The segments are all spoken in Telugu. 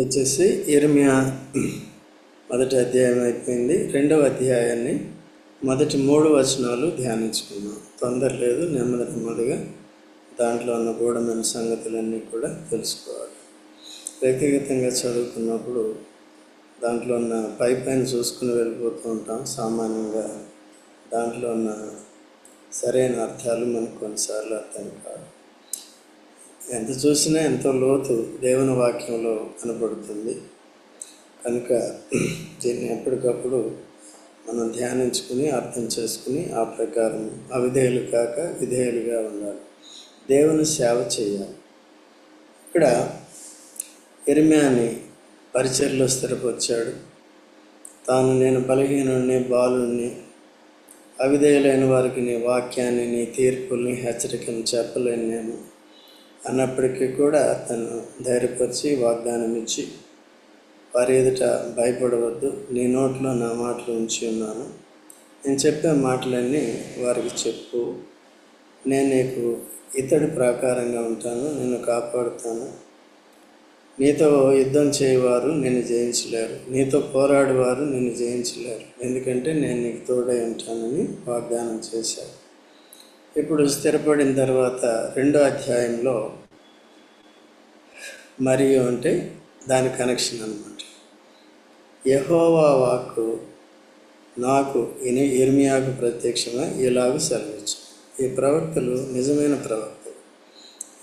వచ్చేసి ఇర్మియా మొదటి అధ్యాయం అయిపోయింది. రెండవ అధ్యాయాన్ని మొదటి మూడు వచనాలు ధ్యానించుకున్నాం తొందర లేదు నెమ్మది నెమ్మదిగా దాంట్లో ఉన్న గూఢమైన సంగతులన్నీ కూడా తెలుసుకోవాలి. వ్యక్తిగతంగా చదువుకున్నప్పుడు దాంట్లో ఉన్న పై పైన చూసుకుని వెళ్ళిపోతూ ఉంటాం. సామాన్యంగా దాంట్లో ఉన్న సరైన అర్థాలు మనకు కొన్నిసార్లు అర్థం కాదు ఎంత చూసినా ఎంతో లోతు దేవుని వాక్యంలో కనబడుతుంది. కనుక దీన్ని ఎప్పటికప్పుడు మనం ధ్యానించుకుని అర్థం చేసుకుని ఆ ప్రకారం అవిధేయులు కాక విధేయులుగా ఉండాలి. దేవుని సేవ చేయాలి. ఇక్కడ ఎరిమ్యాని పరిచయలో స్థిరపరిచాడు. తాను నేను బలహీనుడిని బాలుని అవిధేయులైన వారికి నీ వాక్యాన్ని నీ తీర్పుల్ని హెచ్చరికను చెప్పలేను నేను. అన్నప్పటికీ కూడా తను ధైర్యపరిచి వాగ్దానం ఇచ్చి వారి ఎదుట భయపడవద్దు. నీ నోట్లో నా మాటలు ఉంచి ఉన్నాను. నేను చెప్పే మాటలన్నీ వారికి చెప్పు. నేను నీకు ఇతడి ప్రాకారంగా ఉంటాను. నిన్ను కాపాడుతాను. నీతో యుద్ధం చేయవారు నిన్ను జయించలేరు. నీతో పోరాడేవారు నిన్ను జయించలేరు. ఎందుకంటే నేను నీకు తోడై ఉంటానని వాగ్దానం చేశాడు ఇప్పుడు స్థిరపడిన తర్వాత రెండో అధ్యాయంలో మరియు అంటే దాని కనెక్షన్ అనమాట యహోవా వాక్కు నాకు ఇని ఇర్మియాకు ప్రత్యక్షంగా ఇలాగ సెలవిచ్చు. ఈ ప్రవక్తలు నిజమైన ప్రవక్తలు.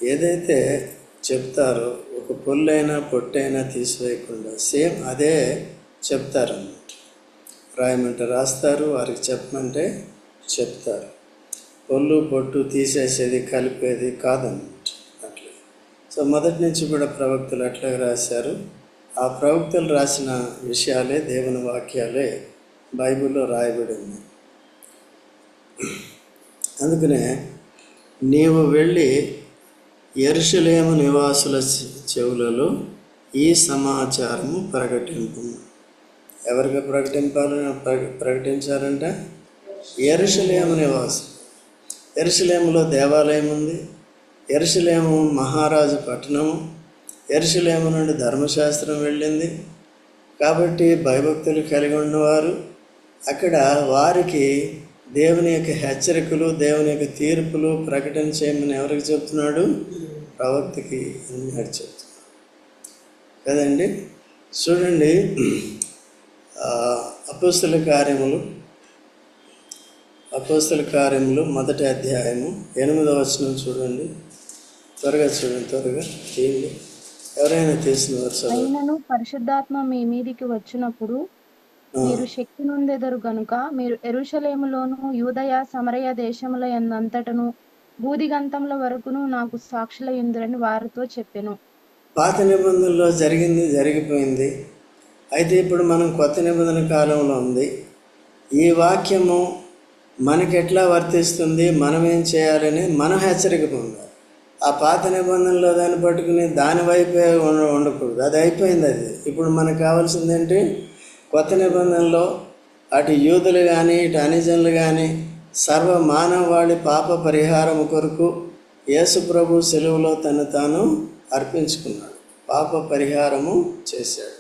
ఏదైతే చెప్తారో ఒక పొల్లైనా పొట్టైనా తీసివేయకుండా సేమ్ అదే చెప్తారన్నమాట. రాయమంటే రాస్తారు వారికి చెప్పమంటే చెప్తారు. పొల్లు పొట్టు తీసేసేది కలిపేది కాదన్నమాట. సో మొదటి నుంచి కూడా ప్రవక్తలు అట్లాగే రాశారు. ఆ ప్రవక్తలు రాసిన విషయాలే దేవుని వాక్యాలే బైబిల్లో రాయబడి ఉంది అందుకనే నీవు వెళ్ళి ఎరుషులేము నివాసుల చెవులలో ఈ సమాచారము ప్రకటింపు. ఎవరికి ప్రకటింపాలని ప్ర- ప్రకటించారంట? ఎరుషలేము నివాసం ఎరుషులేములో దేవాలయం ఉంది. ఎరుసలేము మహారాజు పట్టణము. ఎరుసలేము నుండి ధర్మశాస్త్రం వెళ్ళింది. కాబట్టి భయభక్తులు కలిగి ఉన్నవారు అక్కడ వారికి దేవుని యొక్క హెచ్చరికలు దేవుని యొక్క తీర్పులు ప్రకటన చేయమని ఎవరికి చెప్తున్నాడు? ప్రవక్తకి అన్నాడు చెప్తున్నాడు. కదండి? చూడండి అపోస్తుల కార్యములు. అపోస్తుల కార్యములు మొదటి అధ్యాయము ఎనిమిదవ వచనం చూడండి. త్వరగా చూడండి త్వరగా తీయండి ఎవరైనా తీసిన వరుసలో అయినను పరిశుద్ధాత్మ మీ మీదికి వచ్చినప్పుడు మీరు శక్తి నొందెదరు గనుక మీరు ఎరుషలేములోను యూదయ సమరయ దేశముల ఎందంతటను భూదిగంతముల వరకును నాకు సాక్షుల ఇందురని వారితో చెప్పెను. పాత నిబంధనలో జరిగింది జరిగిపోయింది. అయితే ఇప్పుడు మనం కొత్త నిబంధన కాలంలో ఉంది. ఈ వాక్యము మనకి ఎట్లా వర్తిస్తుంది మనం ఏం చేయాలని మనం హెచ్చరిక పొందాలి ఆ పాత నిబంధనలో దాన్ని పట్టుకుని దాని వైపే ఉండ ఉండకూడదు. అది అయిపోయింది అది. ఇప్పుడు మనకు కావాల్సింది ఏంటి కొత్త నిబంధనలో అటు యూదులు కానీ ఇటు అనిజనులు కానీ సర్వ మానవాళి పాప పరిహారం కొరకు యేసు ప్రభు సెలవులో తను తాను అర్పించుకున్నాడు. పాప పరిహారము చేశాడు.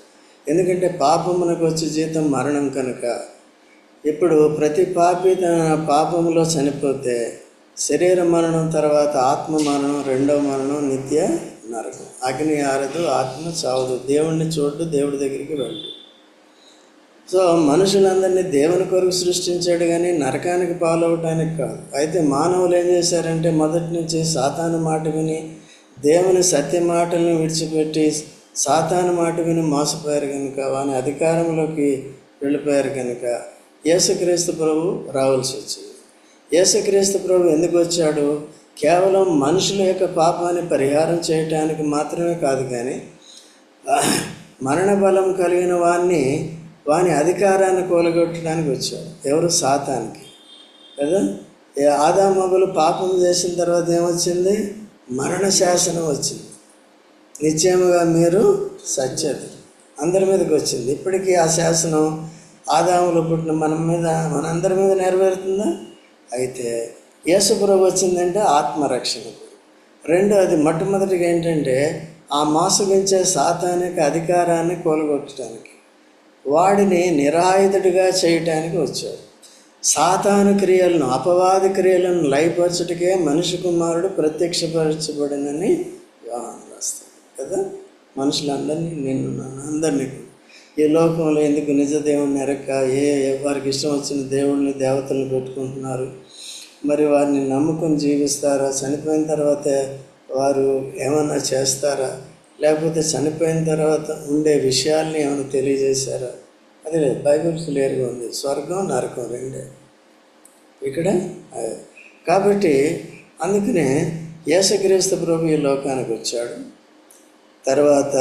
ఎందుకంటే పాపమునకు వచ్చే జీతం మరణం కనుక. ఇప్పుడు ప్రతి పాపి తన పాపంలో చనిపోతే శరీర మరణం తర్వాత ఆత్మ మరణం రెండవ మరణం నిత్య నరకం. అగ్ని ఆరదు ఆత్మ చావదు. దేవుణ్ణి చూడు దేవుడి దగ్గరికి వెళ్ళు. సో మనుషులందరినీ దేవుని కొరకు సృష్టించాడు కానీ నరకానికి పాలవటానికి కాదు. అయితే మానవులు ఏం చేశారంటే మొదటి నుంచి సాతాను మాట విని దేవుని సత్య మాటలను విడిచిపెట్టి సాతాను మాట విని మోసపోయారు కనుక వాని అధికారంలోకి వెళ్ళిపోయారు కనుక యేసుక్రీస్తు ప్రభు రావాల్సి వచ్చింది. యేసుక్రీస్తు ప్రభు ఎందుకు వచ్చాడు? కేవలం మనుషుల యొక్క పాపాన్ని పరిహారం చేయటానికి మాత్రమే కాదు కానీ మరణ బలం కలిగిన వాణ్ణి వాని అధికారాన్ని కూలగొట్టడానికి వచ్చాడు. ఎవరు? సాతానికి. కదా? ఏ ఆదామగులు పాపం చేసిన తర్వాత ఏమొచ్చింది? మరణ శాసనం వచ్చింది. నిశ్చయముగా మీరు సత్యది అందరి మీదకి వచ్చింది. ఇప్పటికీ ఆ శాసనం ఆదాములు పుట్టిన మన మీద మనందరి మీద నెరవేరుతుందా? అయితే యేసుప్రభు వచ్చిందంటే ఆత్మరక్షణకు రెండు అది మొట్టమొదటిగా ఏంటంటే ఆ మోసగించే సాతానిక అధికారాన్ని కోలుగొట్టడానికి. వాడిని నిరాయుధుడిగా చేయటానికి వచ్చాడు. సాతాను క్రియలను అపవాది క్రియలను లయపరచుటకే మనిషి కుమారుడు ప్రత్యక్షపరచబడినని వ్యవహారం రాస్తాడు. కదా? మనుషులందరినీ నేను నన్ను అందరినీ ఈ లోకంలో ఎందుకు నిజ దేవుని ఎరక్క ఏ వారికి ఇష్టం వచ్చిన దేవుళ్ళని దేవతలను పెట్టుకుంటున్నారు? మరి వారిని నమ్ముకొని జీవిస్తారా? చనిపోయిన తర్వాత వారు ఏమన్నా చేస్తారా? లేకపోతే చనిపోయిన తర్వాత ఉండే విషయాల్ని ఏమైనా తెలియజేశారా? అది లేదు. బైబిల్ క్లియర్గా ఉంది. స్వర్గం నరకం రెండే. ఇక్కడ? కాబట్టి అందుకనే యేసక్రీస్తు ప్రభు ఈ లోకానికి వచ్చాడు. తర్వాత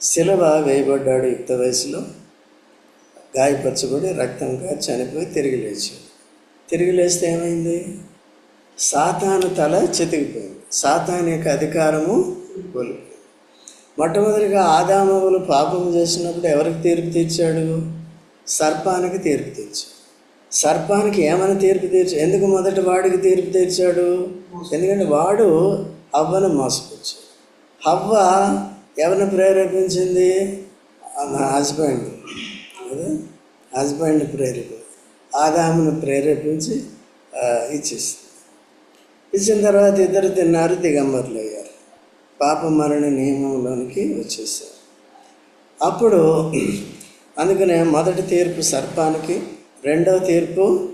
శిలవ వేయబడ్డాడు యుక్త వయసులో. గాయపరచబడి రక్తంగా చనిపోయి తిరిగి లేచాడు. తిరిగి లేస్తే ఏమైంది? సాతాను తల చితికిపోయింది. సాతాను యొక్క అధికారము కోల్పోయింది. మొట్టమొదటిగా ఆదామవులు పాపం చేసినప్పుడు ఎవరికి తీర్పు తీర్చాడు? సర్పానికి తీర్పు తీర్చాడు. సర్పానికి ఏమని తీర్పు తీర్చు ఎందుకు మొదటి వాడికి తీర్పు తీర్చాడు? ఎందుకంటే వాడు అవ్వను మోసపుచ్చాడు హవ్వ ఎవరిని ప్రేరేపించింది? హస్బెండ్ హస్బెండ్ ప్రేరేపి ఆదామును ప్రేరేపించి ఇచ్చేసింది. ఇచ్చిన తర్వాత ఇద్దరు తిన్నారు దిగంబర్లు అయ్యారు. పాప మరణ నియమంలోనికి వచ్చేసారు. అప్పుడు అందుకనే మొదటి తీర్పు సర్పానికి రెండవ తీర్పు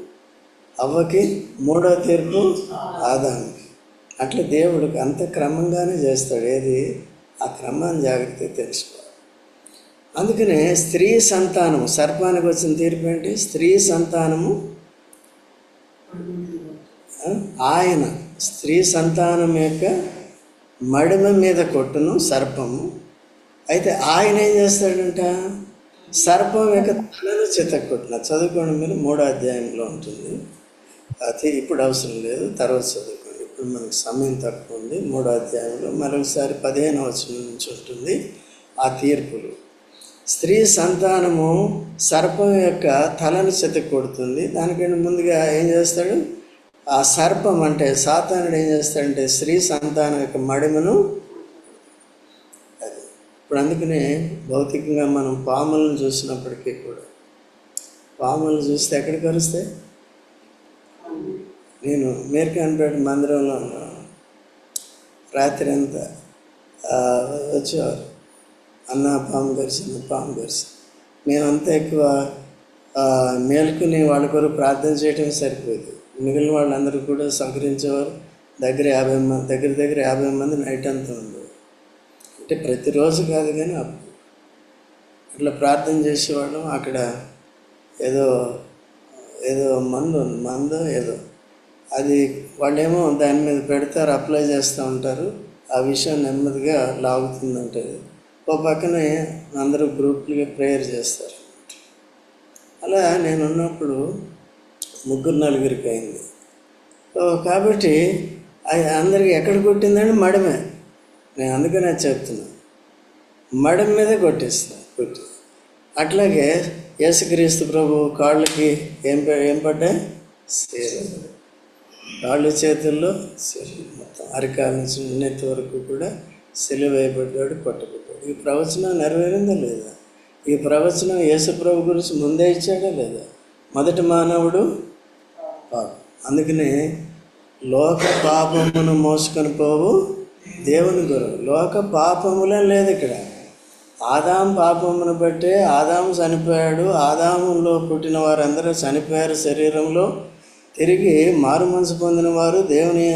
అవ్వకి మూడవ తీర్పు ఆదానికి అట్లా దేవుడికి అంత క్రమంగానే చేస్తాడు. ఏది? ఆ క్రమాన్ని జాగ్రత్తగా తెలుసుకోవాలి. అందుకనే స్త్రీ సంతానము సర్పానికి వచ్చిన తీర్పు ఏంటి? స్త్రీ సంతానము ఆయన స్త్రీ సంతానం యొక్క మడిమ మీద కొట్టును సర్పము. అయితే ఆయన ఏం చేస్తాడంట? సర్పం యొక్క తలను చితక్కొట్టిన చదువుకోండి మీరు మూడో అధ్యాయంలో ఉంటుంది. అది ఇప్పుడు అవసరం లేదు తర్వాత చదువు ఇప్పుడు మనకు సమయం తక్కువ ఉంది. మూడో అధ్యాయంలో మరొకసారి పదిహేను వచనం నుంచి ఉంటుంది ఆ తీర్పులు. స్త్రీ సంతానము సర్పం యొక్క తలను చితక్కొడుతుంది దానికంటే ముందుగా ఏం చేస్తాడు? ఆ సర్పం అంటే సాతానుడు ఏం చేస్తాడంటే స్త్రీ సంతానం యొక్క మడిమను అది. ఇప్పుడు అందుకనే భౌతికంగా మనం పాములను చూసినప్పటికీ కూడా పాములను చూస్తే ఎక్కడికి వరుస్తాయి? నేను మేర్కాన్పేట మందిరంలో ఉన్నాను రాత్రి అంతా వచ్చేవారు. అన్న పాము కరిచింది పాము కరిచింది మేమంతా ఎక్కువ ఆ, మేలుకుని వాళ్ళ కొరకు ప్రార్థన చేయటం సరిపోయేది. మిగిలిన వాళ్ళందరూ కూడా సహకరించేవారు. దగ్గర యాభై మంది దగ్గర దగ్గర యాభై మంది నైట్ అంతా ఉండేవారు. అంటే ప్రతిరోజు కాదు కానీ అప్పుడు అట్లా ప్రార్థన చేసేవాళ్ళం. అక్కడ ఏదో ఏదో మందు ఉంది మందు ఏదో. అది వాళ్ళేమో దాని మీద పెడతారు అప్లై చేస్తూ ఉంటారు. ఆ విషయం నెమ్మదిగా లాగుతుందంటే ఓ పక్కనే అందరూ గ్రూప్లుగా ప్రేయర్ చేస్తారు. అలా నేను ఉన్నప్పుడు ముగ్గురు నలుగురికి అయింది. కాబట్టి అది అందరికి ఎక్కడ కొట్టిందంటే మడమే. నేను అందుకనే చెప్తున్నా. మడం మీద కొట్టేస్తా కొట్టి. అట్లాగే యేసుక్రీస్తు ప్రభు కాళ్ళకి ఏం ఏం పడ్డాయి? కాళ్ళు చేతుల్లో మొత్తం అరికాల నుంచి నెత్తి వరకు కూడా సెలవు వేయబడ్డాడు కొట్టబడ్డాడు. ఈ ప్రవచనం నెరవేరిందా లేదా? ఈ ప్రవచనం యేసుప్రభు గురించి ముందే ఇచ్చాడా లేదా? మొదటి మానవుడు పాపం. అందుకనే లోక పాపమును మోసుకొని పోవు దేవుని గురువు. లోక పాపములే లేదు ఇక్కడ. ఆదాం పాపమును బట్టే ఆదాము చనిపోయాడు. ఆదాములో పుట్టిన వారందరూ చనిపోయారు శరీరంలో. తిరిగి మారు మనసు పొందిన వారు దేవుని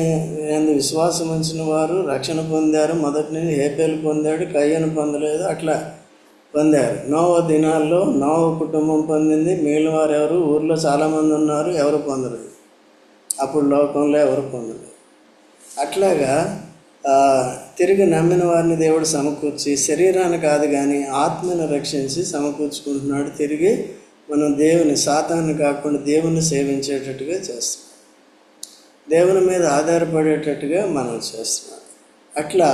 యందు విశ్వాసం ఉంచిన వారు రక్షణ పొందారు మొదటి నుండి హేపేలు పొందాడు కయ్యను పొందలేదు అట్లా పొందారు. నోవ దినాల్లో నోవ కుటుంబం పొందింది. మిగిలిన వారు ఎవరు? ఊర్లో చాలామంది ఉన్నారు ఎవరు పొందలేదు అప్పుడు లోకంలో ఎవరు పొందలేదు అట్లాగా తిరిగి నమ్మిన వారిని దేవుడు సమకూర్చి శరీరాన్ని కాదు కానీ ఆత్మను రక్షించి సమకూర్చుకుంటున్నాడు. తిరిగి మనం దేవుని సాతాన్ని కాకుండా దేవుని సేవించేటట్టుగా చేస్తున్నాం దేవుని మీద ఆధారపడేటట్టుగా మనం చేస్తున్నాం. అట్లా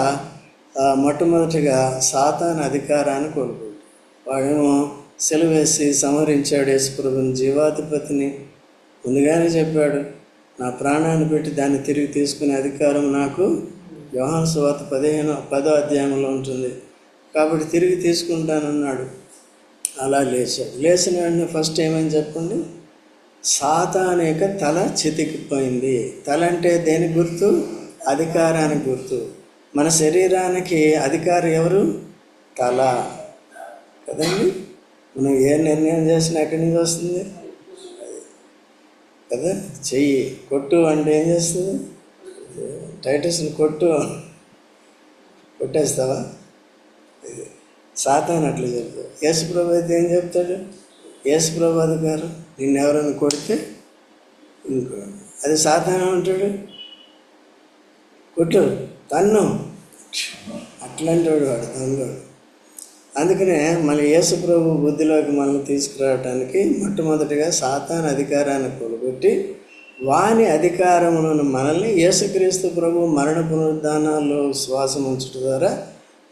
మొట్టమొదటిగా సాతాన్ అధికారాన్ని కోల్పోయాడు వాడేమో సెలవేసి సంహరించాడు యేసుప్రభుని జీవాధిపతిని. ముందుగానే చెప్పాడు నా ప్రాణాన్ని పెట్టి దాన్ని తిరిగి తీసుకునే అధికారం నాకు యోహాను సువార్త పదిహేను పదో అధ్యాయంలో ఉంటుంది. కాబట్టి తిరిగి తీసుకుంటానన్నాడు. అలా లేచాడు. లేచిన వెంటనే ఫస్ట్ ఏమని చెప్పండి? సాత అనేక తల చితికిపోయింది. తల అంటే దేని గుర్తు? అధికారానికి గుర్తు. మన శరీరానికి అధికారి ఎవరు? తల. కదండి? మనం ఏ నిర్ణయం చేసినా ఎక్కడి నుంచి వస్తుంది? కదా? చెయ్యి. కొట్టు అంటే ఏం చేస్తుంది? టైటస్ని కొట్టు. కొట్టేస్తావా? ఇది సాతాన్ అట్లా చెప్తాడు యేసుప్రభు అయితే ఏం చెప్తాడు? యేసుప్రభు గారు నిన్ను ఎవరైనా కొడితే ఇంకో అది సాతాన అంటాడు? కొట్టు తన్ను. అట్లాంటి వాడు వాడు దొంగడు అందుకనే మన యేసుప్రభు బుద్ధిలోకి మనల్ని తీసుకురావడానికి మొట్టమొదటిగా సాతాన్ అధికారాన్ని కొలగొట్టి వాని అధికారములను మనల్ని యేసుక్రీస్తు ప్రభు మరణ పునరుద్ధానాల్లో శ్వాసం ఉంచడం ద్వారా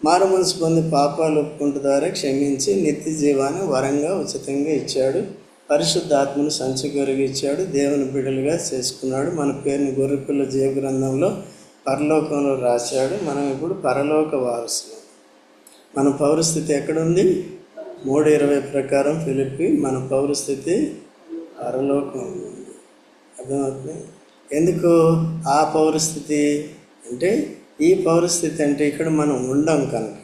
మారు మనసు పొంది పాపాలు ఒప్పుకుంటు ద్వారా క్షమించి నిత్య జీవాన్ని వరంగా ఉచితంగా ఇచ్చాడు. పరిశుద్ధాత్మను సంచగొరిగి ఇచ్చాడు. దేవుని బిడ్డలుగా చేసుకున్నాడు. మన పేరుని గొర్రెపిల్ల జీవ గ్రంథంలో పరలోకంలో రాశాడు. మనం ఇప్పుడు పరలోక వారసులు. మన పౌరస్థితి ఎక్కడుంది? మూడు ఇరవై ప్రకారం ఫిలిపి మన పౌరస్థితి పరలోకం ఉంది. అర్థమవుతుంది? ఎందుకు ఆ పౌరస్థితి? అంటే ఈ పౌరస్థితి అంటే ఇక్కడ మనం ఉండం కనుక.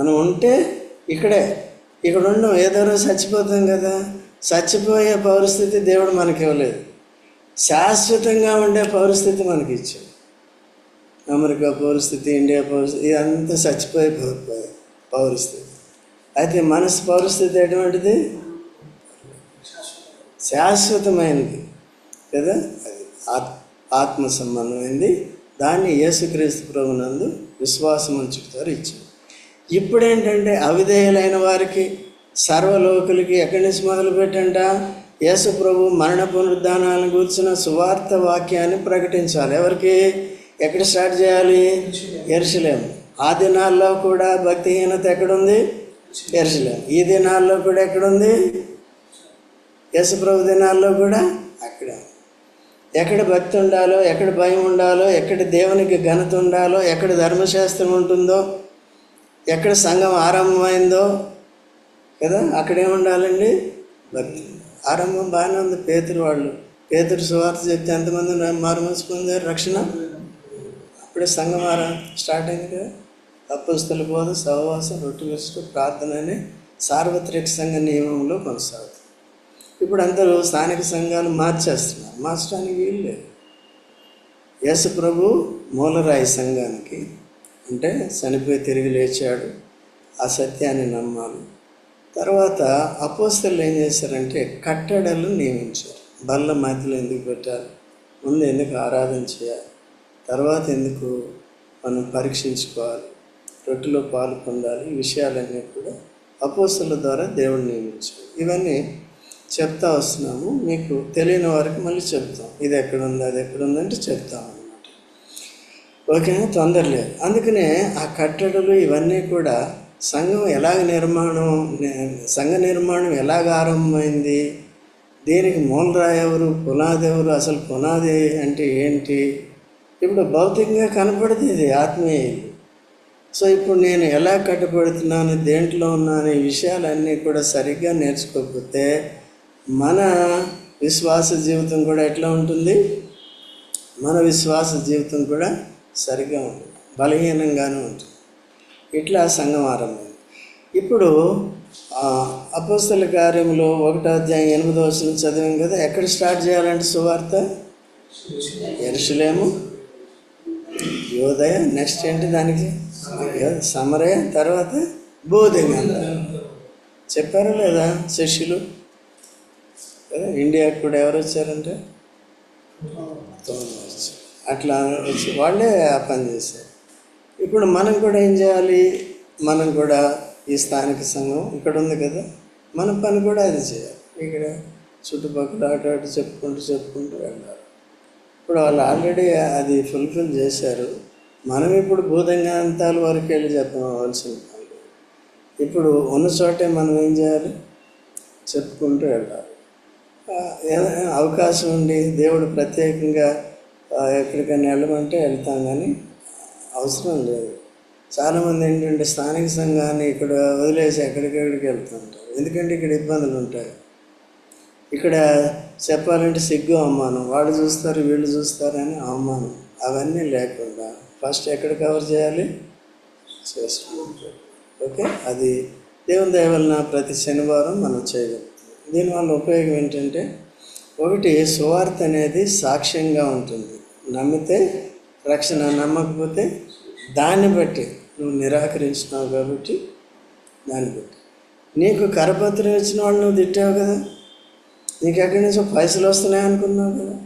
మనం ఉంటే ఇక్కడే ఇక్కడ ఉండం ఏదో రోజు చచ్చిపోతాం కదా. చచ్చిపోయే పౌరస్థితి దేవుడు మనకి ఇవ్వలేదు. శాశ్వతంగా ఉండే పౌరస్థితి మనకి ఇచ్చాడు. అమెరికా పౌరస్థితి ఇండియా పౌరస్థితి ఇదంతా చచ్చిపోయే పౌరస్థితి. అయితే మనసు పౌరస్థితి ఎటువంటిది? శాశ్వతమైనది కదా. అది ఆత్ ఆత్మ సంబంధమైంది. దాన్ని యేసుక్రీస్తు ప్రభునందు విశ్వాసం ఉంచుతారు ఇచ్చారు. ఇప్పుడేంటంటే అవిధేయులైన వారికి సర్వలోకులకి ఎక్కడి నుంచి మొదలుపెట్టంట? యేసు ప్రభు మరణ పునరుద్ధానాలను కూర్చున్న సువార్త వాక్యాన్ని ప్రకటించాలి. ఎవరికి? ఎక్కడ స్టార్ట్ చేయాలి? ఎరుసలేం ఆ దినాల్లో కూడా భక్తిహీనత ఎక్కడుంది? ఎరుసలేం ఈ దినాల్లో కూడా ఎక్కడుంది? యేసుప్రభు దినాల్లో కూడా అక్కడే. ఎక్కడ భక్తి ఉండాలో ఎక్కడ భయం ఉండాలో ఎక్కడ దేవునికి ఘనత ఉండాలో ఎక్కడ ధర్మశాస్త్రం ఉంటుందో ఎక్కడ సంఘం ఆరంభమైందో కదా? అక్కడే ఉండాలండి? భక్తి. ఆరంభం బాగానే ఉంది. పేతురు వాళ్ళు. పేతురు సువార్త చెప్తే ఎంతమంది మారు పొందారు? రక్షణ? అప్పుడే సంఘం ఆరా స్టార్ట్ అయింది కదా? బోధ సహవాసం రొట్టె ప్రార్థన అనే సార్వత్రిక సంఘ నియమంలో కొనసాగుతుంది. ఇప్పుడు అందరూ స్థానిక సంఘాలు మార్చేస్తున్నారు. మార్చడానికి వీళ్ళే యేసు ప్రభు మూలరాయి సంఘానికి అంటే చనిపోయి తిరిగి లేచాడు. ఆ సత్యాన్ని నమ్మాలి. తర్వాత అపోస్తలు ఏం చేశారంటే కట్టడలు నియమించారు. బల్ల మధ్యలో ఎందుకు పెట్టాలి? ముందు ఎందుకు ఆరాధన చేయాలి? తర్వాత ఎందుకు మనం పరీక్షించుకోవాలి? రొట్టెలో పాలు పొందాలి? ఈ విషయాలన్నీ కూడా అపోస్తుల ద్వారా దేవుడు నియమించాడు. ఇవన్నీ చెప్తా వస్తున్నాము. మీకు తెలియని వారికి మళ్ళీ చెప్తాం. ఇది ఎక్కడ ఉంది అది ఎక్కడ ఉందంటే అంటే చెప్తాం ఓకేనా తొందర లేదు. అందుకనే ఆ కట్టడలు ఇవన్నీ కూడా సంఘం ఎలాగ నిర్మాణం సంఘ నిర్మాణం ఎలాగ ఆరంభమైంది? దీనికి మూలరాయి ఎవరు పునాది ఎవరు అసలు పునాది అంటే ఏంటి? ఇప్పుడు భౌతికంగా కనపడదు ఇది ఆత్మీయ సో ఇప్పుడు నేను ఎలా కట్టబడుతున్నాను దేంట్లో ఉన్నాను ఈ విషయాలన్నీ కూడా సరిగ్గా నేర్చుకోకపోతే మన విశ్వాస జీవితం కూడా ఎట్లా ఉంటుంది? మన విశ్వాస జీవితం కూడా సరిగ్గా ఉంటుంది బలహీనంగానే ఉంటుంది. ఇట్లా సంఘం ఆరంభం ఇప్పుడు అపోస్తల కార్యంలో ఒకటో అధ్యాయం ఎనిమిదో వచ్చిన చదివాం కదా ఎక్కడ స్టార్ట్ చేయాలంటే సువార్త? ఎరుసలేము యోదయ నెక్స్ట్ ఏంటి దానికి? సమరయ తర్వాత బోధిగంధ చెప్పారా లేదా శిష్యులు? ఇండియాకి కూడా ఎవరు వచ్చారంటే వచ్చారు అట్లా వచ్చి వాళ్ళే ఆ పని చేశారు. ఇప్పుడు మనం కూడా ఏం చేయాలి? మనం కూడా ఈ స్థానిక సంఘం ఇక్కడ ఉంది కదా మన పని కూడా అది చేయాలి. ఇక్కడ చుట్టుపక్కల అటు అటు చెప్పుకుంటూ చెప్పుకుంటూ వెళ్ళాలి. ఇప్పుడు వాళ్ళు ఆల్రెడీ అది ఫుల్ఫిల్ చేశారు. మనం ఇప్పుడు భూతంగాంతాల వరకు వెళ్ళి చెప్పవలసిన పని ఇప్పుడు ఉన్న చోటే మనం ఏం చేయాలి? చెప్పుకుంటూ వెళ్ళాలి. అవకాశం ఉండి దేవుడు ప్రత్యేకంగా ఎక్కడికైనా వెళ్ళమంటే వెళ్తాం కానీ అవసరం లేదు. చాలామంది ఏంటంటే స్థానిక సంఘాన్ని ఇక్కడ వదిలేసి ఎక్కడికెక్కడికి వెళ్తుంటారు. ఎందుకంటే ఇక్కడ ఇబ్బందులు ఉంటాయి. ఇక్కడ చెప్పాలంటే సిగ్గు అవమానం. వాళ్ళు చూస్తారు వీళ్ళు చూస్తారని అవమానం. అవన్నీ లేకుండా ఫస్ట్ ఎక్కడ కవర్ చేయాలి? చేసుకుంటారు ఓకే? అది దేవుని దయవలన ప్రతి శనివారం మనం చేయగలం. దీనివల్ల ఉపయోగం ఏంటంటే ఒకటి సువార్త అనేది సాక్ష్యంగా ఉంటుంది. నమ్మితే రక్షణ నమ్మకపోతే దాన్ని బట్టి నువ్వు నిరాకరించినావు కాబట్టి దాన్ని బట్టి. నీకు కరపత్రం ఇచ్చిన వాళ్ళు నువ్వు తిట్టావు కదా. నీకు ఎక్కడి నుంచో పైసలు వస్తున్నాయి అనుకున్నావు కదా.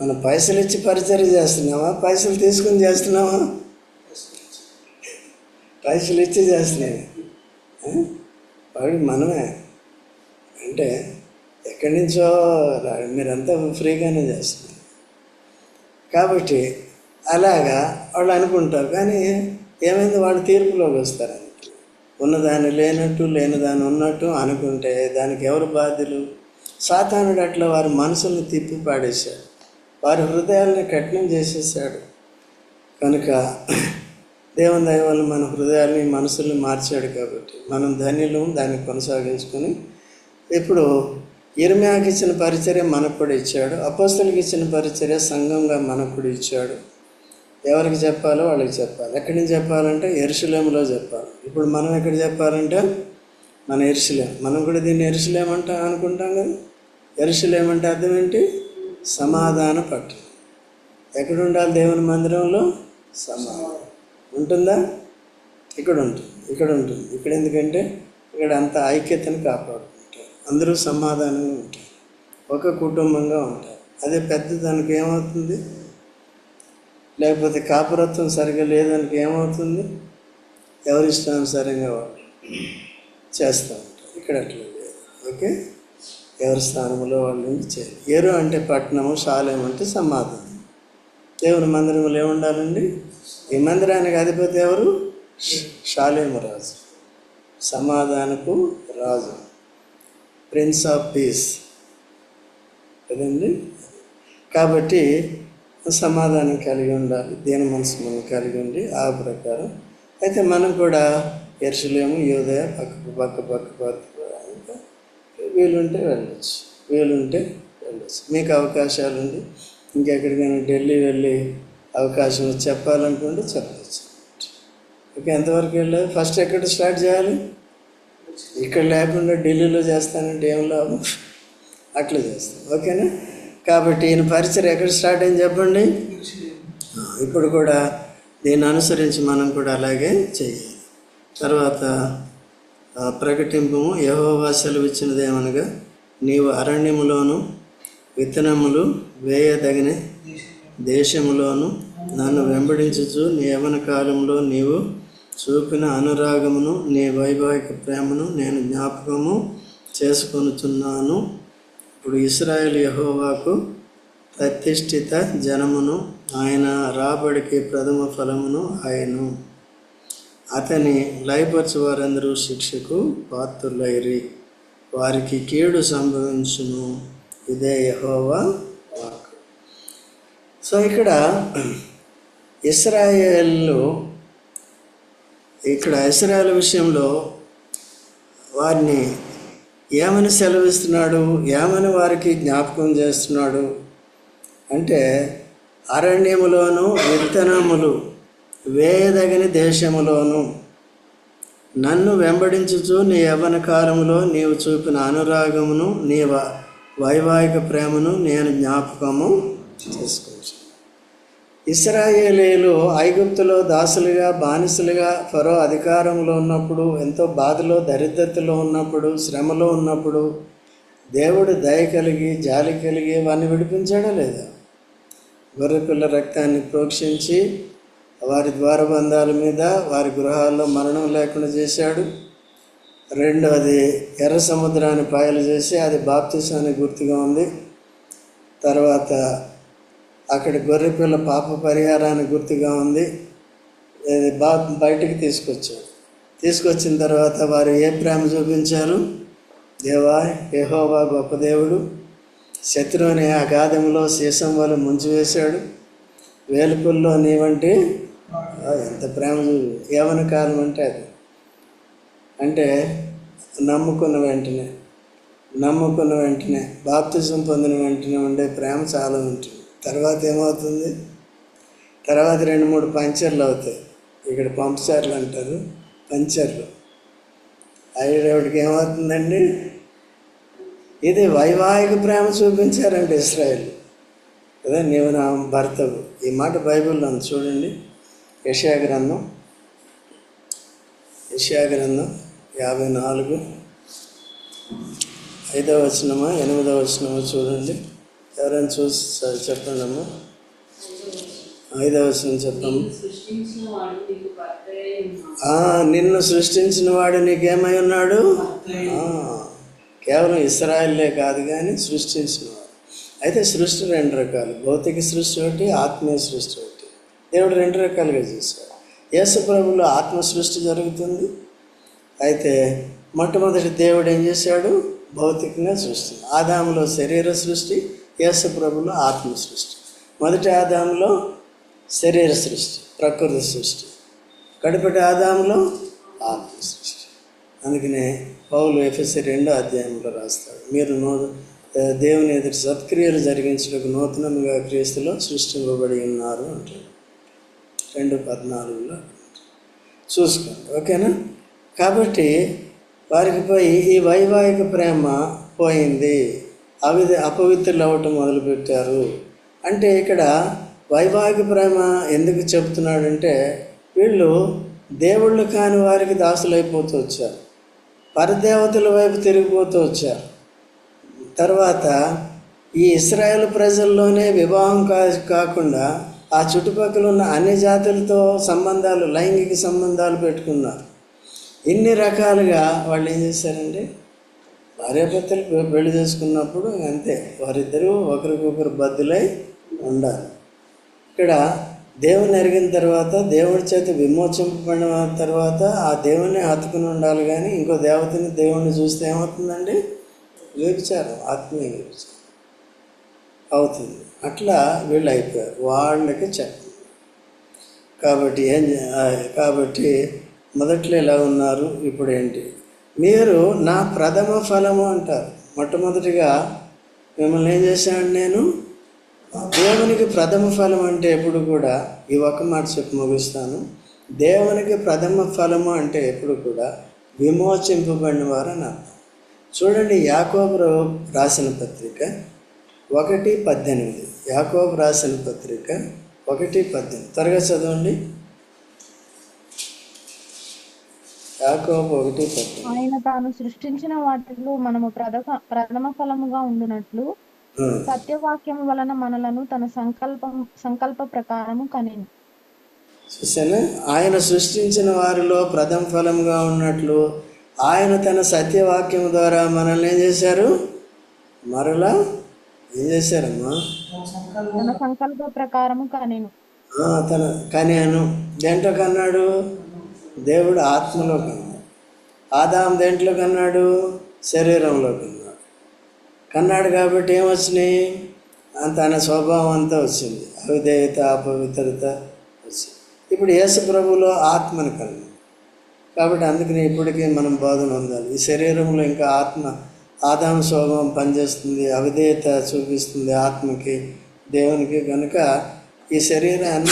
మనం పైసలు ఇచ్చి పరిచయం చేస్తున్నావా? పైసలు తీసుకుని చేస్తున్నావా? పైసలు ఇచ్చి చేస్తున్నాయి. మనమే. అంటే ఎక్కడి నుంచో మీరంతా ఫ్రీగానే చేస్తున్నారు. కాబట్టి అలాగా వాళ్ళు అనుకుంటారు. కానీ ఏమైంది? వాళ్ళు తీర్పులోకి వస్తారు ఉన్నదాన్ని లేనట్టు లేనిదాన్ని ఉన్నట్టు అనుకుంటే దానికి ఎవరు బాధ్యులు? సాతానుడు అట్లా వారి మనసుల్ని తిప్పి పాడేశాడు. వారి హృదయాల్ని కఠినం చేసేసాడు కనుక దేవుని దయ వల్ల మన హృదయాల్ని మనసుల్ని మార్చాడు కాబట్టి మనం ధన్యులు దాన్ని కొనసాగించుకొని ఇప్పుడు ఇర్మ్యాకి ఇచ్చిన పరిచర్య మనకు కూడా ఇచ్చాడు. అపోస్తులకి ఇచ్చిన పరిచర్య సంఘంగా మనకు కూడా ఇచ్చాడు. ఎవరికి చెప్పాలో వాళ్ళకి చెప్పాలి. ఎక్కడి నుంచి చెప్పాలంటే ఎరుసలేములో చెప్పాలి. ఇప్పుడు మనం ఎక్కడ చెప్పాలంటే మన ఎరుసలేం మనం కూడా దీన్ని ఎరుసలేమంట అనుకుంటాం కదా. ఎరుసలేమంటే అర్థం ఏంటి? సమాధాన పట్టణం. ఎక్కడ ఉండాలి దేవుని మందిరంలో? సమాధానం ఉంటుందా? ఇక్కడ ఉంటుంది. ఇక్కడ ఉంటుంది. ఇక్కడ ఎందుకంటే ఇక్కడ అంత ఐక్యతను కాపాడుతుంది. అందరూ సమాధానంగా ఉంటారు ఒక కుటుంబంగా ఉంటారు అదే పెద్ద దానికి ఏమవుతుంది? లేకపోతే కాపురత్వం సరిగా లేదానికి ఏమవుతుంది? ఎవరి ఇష్టానుసారంగా వాళ్ళు చేస్తూ ఉంటారు. ఇక్కడ అట్లా లేదు ఓకే? ఎవరి స్థానంలో వాళ్ళు చేయాలి? ఏరు అంటే పట్టణము శాలయం అంటే సమాధానం దేవుని మందిరంలో ఏముండాలండి? ఈ మందిరానికి అధిపతి ఎవరు? శాలేము రాజు. సమాధానపు రాజు. ప్రిన్స్ ఆఫ్ పీస్ కదండి కాబట్టి సమాధానం కలిగి ఉండాలి దేని మనసు మనం కలిగి ఉండి ఆ ప్రకారం. అయితే మనం కూడా ఎరుసలేము యోదయ పక్క పక్క పక్క పక్క ఇంకా వీలుంటే వెళ్ళచ్చు వీలుంటే వెళ్ళచ్చు. మీకు అవకాశాలు ఉంది ఇంకెక్కడికైనా ఢిల్లీ వెళ్ళి అవకాశం చెప్పాలనుకుంటే చెప్పచ్చు. ఓకే ఎంతవరకు వెళ్ళాలి ఫస్ట్ ఎక్కడ స్టార్ట్ చేయాలి? ఇక్కడ లేకుండా ఢిల్లీలో చేస్తానంటే ఏం లాభం? అట్లా చేస్తాం ఓకేనా? కాబట్టి ఈయన పరిచయం ఎక్కడ స్టార్ట్ అయింది చెప్పండి? ఇప్పుడు కూడా దీన్ని అనుసరించి మనం కూడా అలాగే చేయాలి. తర్వాత ప్రకటింపు యహోవా సెలవిచ్చినది ఏమనగా నీవు అరణ్యములోను విత్తనములు వేయదగిన దేశములోను నన్ను వెంబడించుచు నీ యవన కాలంలో నీవు చూపిన అనురాగమును నీ వైవాహిక ప్రేమను నేను జ్ఞాపకము చేసుకొనుచున్నాను. ఇప్పుడు ఇస్రాయేల్ యహోవాకు ప్రతిష్ఠిత జనమును ఆయన రాబడికి ప్రథమ ఫలమును ఆయను. అతని లయపరచు వారందరూ శిక్షకు పాత్రులైరి. వారికి కీడు సంభవించును. ఇదే యహోవా వాక్ సో ఇక్కడ ఇస్రాయేల్లో ఇక్కడ ఐశ్వర్యాల విషయంలో వారిని ఏమని సెలవిస్తున్నాడు? ఏమని వారికి జ్ఞాపకం చేస్తున్నాడు? అంటే అరణ్యములోను విత్తనములు వేయదగిన దేశములోను నన్ను వెంబడించుచు నీ యవ్వన కాలములో నీవు చూపిన అనురాగమును నీ వ- వైవాహిక ప్రేమను నేను జ్ఞాపకము చేసుకో ఇస్రాయేలీలు ఐగుప్తులో దాసులుగా బానిసలుగా ఫరో అధికారంలో ఉన్నప్పుడు ఎంతో బాధలో దరిద్రతలో ఉన్నప్పుడు శ్రమలో ఉన్నప్పుడు దేవుడు దయ కలిగి జాలి కలిగి వారిని విడిపించాడా లేదా? గొర్రెపిల్ల రక్తాన్ని ప్రోక్షించి వారి ద్వారబంధాల మీద వారి గృహాల్లో మరణం లేకుండా చేశాడు. రెండవది ఎర్ర సముద్రాన్ని పాయలు చేసి అది బాప్తిసానికి గుర్తుగా ఉంది. తర్వాత అక్కడ గొర్రెపిల్ల పాప పరిహారాన్ని గుర్తుగా ఉంది. బా బయటికి తీసుకొచ్చాడు. తీసుకొచ్చిన తర్వాత వారు ఏ ప్రేమ చూపించారు? దేవా యెహోవా గొప్ప దేవుడు శత్రువుని అగాధంలో సీసం వల్ల ముంచివేశాడు. వేలుపుల్లో నీ వంటి ఎంత ప్రేమ ఏమని యవన కాలం అంటే అది. అంటే నమ్ముకున్న వెంటనే నమ్ముకున్న వెంటనే బాప్తిజం పొందిన వెంటనే ఉండే ప్రేమ చాలా ఉంటుంది. తర్వాత ఏమవుతుంది? తర్వాత రెండు మూడు పంచర్లు అవుతాయి. ఇక్కడ పంప్చర్లు అంటారు. పంచర్లు. అయ్యేటప్పటికి ఏమవుతుందండి? ఇది వైవాహిక ప్రేమ చూపించారండి ఇస్రాయల్. కదా నీవు నా భర్తవు. ఈ మాట బైబిల్లో ఉంది. చూడండి. యషయా గ్రంథం. యషయా గ్రంథం యాభై నాలుగు. ఐదవ వచనమా? ఎనిమిదవ వచనమా? చూడండి. ఎవరైనా చూసి చ- చెప్పండి అమ్మా ఐదవ వచనం నిన్ను సృష్టించిన వాడు నీకేమై ఉన్నాడు? కేవలం ఇస్రాయల్లే కాదు కానీ సృష్టించినవాడు. అయితే సృష్టి రెండు రకాలు. భౌతిక సృష్టి ఒకటి ఆత్మీయ సృష్టి ఒకటి. దేవుడు రెండు రకాలుగా చేశాడు. యేసుప్రభులో ఆత్మ సృష్టి జరుగుతుంది. అయితే మొట్టమొదటి దేవుడు ఏం చేశాడు? భౌతికంగా సృష్టి. ఆదాములో శరీర సృష్టి యేసు ప్రభులో ఆత్మ సృష్టి. మొదటి ఆదాములో శరీర సృష్టి ప్రకృతి సృష్టి. కడుపటి ఆదాములో ఆత్మ సృష్టి. అందుకనే పౌలు ఎఫ్ఎస్సి రెండో అధ్యాయంలో రాస్తాడు మీరు నో దేవుని ఎదుటి సత్క్రియలు జరిగించడానికి నూతనంగా క్రీస్తులో సృష్టింపబడి ఉన్నారు అంటాడు. రెండు పద్నాలుగులో చూసుకోండి ఓకేనా? కాబట్టి వారికి పోయి ఈ వైవాహిక ప్రేమ పోయింది. అవి అపవిత్రులు అవ్వటం మొదలుపెట్టారు. అంటే ఇక్కడ వైవాహిక ప్రేమ ఎందుకు చెప్తున్నాడంటే వీళ్ళు దేవుళ్ళు కాని వారికి దాసులైపోతూ వచ్చారు. పరదేవతల వైపు తిరిగిపోతూ వచ్చారు. తర్వాత ఈ ఇస్రాయేల్ ప్రజల్లోనే వివాహం కా కాకుండా ఆ చుట్టుపక్కల ఉన్న అన్ని జాతులతో సంబంధాలు లైంగిక సంబంధాలు పెట్టుకున్నారు. ఇన్ని రకాలుగా వాళ్ళు ఏం చేశారండి? భార్యాభర్తలు పెళ్ళి చేసుకున్నప్పుడు అంతే. వారిద్దరూ ఒకరికొకరు బద్దులై ఉండాలి. ఇక్కడ దేవుని ఎరిగిన తర్వాత దేవుడి చేత విమోచింపబడిన తర్వాత ఆ దేవుని హత్తుకుని ఉండాలి కానీ ఇంకో దేవతని దేవుణ్ణి చూస్తే ఏమవుతుందండి? వ్యభిచారం ఆత్మీయ వ్యభిచారం అవుతుంది. అట్లా వీళ్ళు అయిపోయారు. వాళ్ళకి చెప్పండి కాబట్టి ఏం కాబట్టి మొదట్లో ఎలా ఉన్నారు? ఇప్పుడు ఏంటి? మీరు నా ప్రథమ ఫలము అంటారు. మొట్టమొదటిగా మిమ్మల్ని ఏం చేశాను నేను? దేవునికి ప్రథమ ఫలం అంటే ఎప్పుడు కూడా ఈ ఒక్క మాట చెప్పి ముగిస్తాను. దేవునికి ప్రథమ ఫలము అంటే ఎప్పుడు కూడా విమోచింపబడిన వారు అని అర్థం. చూడండి యాకోబు రాసిన పత్రిక ఒకటి పద్దెనిమిది. యాకోబు రాసిన పత్రిక ఒకటి పద్దెనిమిది. త్వరగా చదవండి యాకోబు ఒకటి పద్దెనిమిది ఆయన తాను సృష్టించిన వాటిలో మనము ప్రథమ ప్రథమ ఫలముగా ఉండునట్లు సత్యవాక్యం వలన మనలను తన సంకల్పం సంకల్ప ప్రకారము కనెను. చూసానా ఆయన సృష్టించిన వారిలో ప్రథమ ఫలంగా ఉన్నట్లు ఆయన తన సత్యవాక్యం ద్వారా మనల్ని ఏం చేశారు? మరలా ఏం చేశారమ్మా? తన సంకల్ప ప్రకారము కనెను. తన కన్యాను. దేంట్లో కన్నాడు? దేవుడు ఆత్మలో కన్నాడు ఆదాం దేంట్లో కన్నాడు? శరీరంలో కన్నాడు కన్నాడు కాబట్టి ఏమొచ్చినాయి తన స్వభావం అంతా వచ్చింది. అవిధేయత అపవిత్రత వచ్చింది. ఇప్పుడు యేసు ప్రభువులో ఆత్మను కన్నాడు కాబట్టి అందుకని ఇప్పటికీ మనం బోధన ఉండాలి ఈ శరీరంలో ఇంకా ఆత్మ ఆదాం స్వభావం పనిచేస్తుంది. అవిధేయత చూపిస్తుంది ఆత్మకి దేవునికి. కనుక ఈ శరీరాన్ని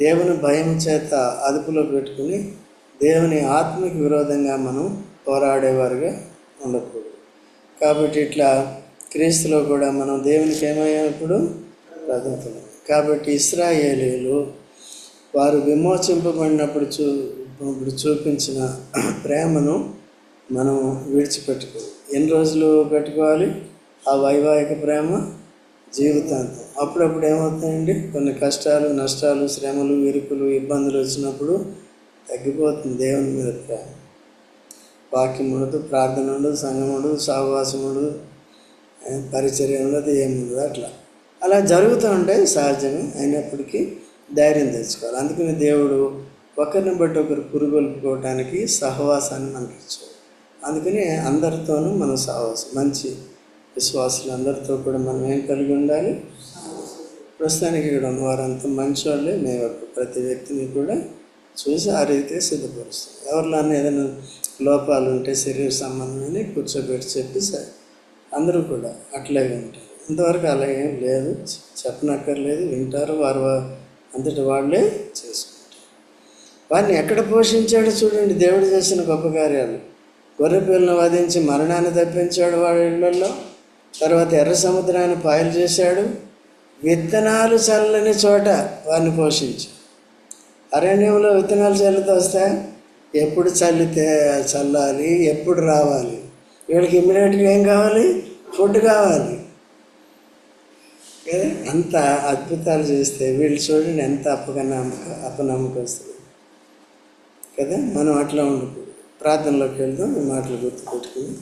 దేవుని భయం చేత అదుపులో పెట్టుకుని దేవుని ఆత్మకి విరోధంగా మనం పోరాడేవారుగా ఉండకూడదు. కాబట్టి ఇట్లా క్రీస్తులో కూడా మనం దేవునికి ఏమయ్యేప్పుడు ప్రథమఫలం కాబట్టి ఇస్రాయేలీలు వారు విమోచింపబడినప్పుడు చూ ఇప్పుడు చూపించిన ప్రేమను మనం విడిచిపెట్టుకోవాలి. ఎన్ని రోజులు పెట్టుకోవాలి? ఆ వైవాహిక ప్రేమ? జీవితాంతం. అప్పుడప్పుడు ఏమవుతాయండి? కొన్ని కష్టాలు నష్టాలు శ్రమలు ఇరుకులు ఇబ్బందులు వచ్చినప్పుడు తగ్గిపోతుంది దేవుని మీద ప్రేమ. వాక్యం ఉండదు ప్రార్థన ఉండదు సంఘం ఉండదు సహవాసం ఉండదు పరిచర్య ఉండదు ఏముండదు అట్లా. అలా జరుగుతూ ఉంటాయి సహజమే అయినప్పటికీ ధైర్యం తెచ్చుకోవాలి. అందుకని దేవుడు ఒకరిని బట్టి ఒకరు పురుగొల్పుకోవడానికి సహవాసాన్ని మనకి ఇచ్చాడు అందుకని అందరితోనూ మనం సహవాసం మంచి విశ్వాసులందరితో కూడా మనం ఏం కలిగి ఉండాలి? ప్రస్తుతానికి ఇక్కడ ఉన్న వారంతా మంచి వాళ్ళే మేము ప్రతి వ్యక్తిని కూడా చూసి ఆ రీతిగా సిద్ధపరుస్తాం ఎవరిలో ఏదైనా లోపాలు ఉంటే శరీర సంబంధమని కూర్చోబెట్టి చెప్పి అందరూ కూడా అట్లాగే ఉంటారు. ఇంతవరకు అలా ఏం లేదు. చెప్పనక్కర్లేదు. వింటారు. వారు అంతటి వాళ్ళే చేసుకుంటారు. వారిని ఎక్కడ పోషించాడో చూడండి. దేవుడు చేసిన గొప్ప కార్యాలు. గొర్రె పిల్లను వధించి మరణాన్ని తప్పించాడు వాడి ఇళ్ళలో తర్వాత ఎర్ర సముద్రాన్ని పాయలు చేశాడు. విత్తనాలు చల్లని చోట వారిని పోషించి. అరణ్యంలో విత్తనాలు చల్లితే వస్తాయి? ఎప్పుడు చల్లితే చల్లాలి ఎప్పుడు రావాలి? వీళ్ళకి ఇమ్మీడియట్గా ఏం కావాలి? ఫుడ్ కావాలి. అంత అద్భుతాలు చేస్తే వీళ్ళు చూడండి ఎంత అప్పగనమ్మక అపనమ్మకం వస్తుంది కదా? మనం అట్లా ఉండకూడదు. ప్రార్థనలోకి వెళ్దాం ఈ మాటలు గుర్తుపెట్టుకుని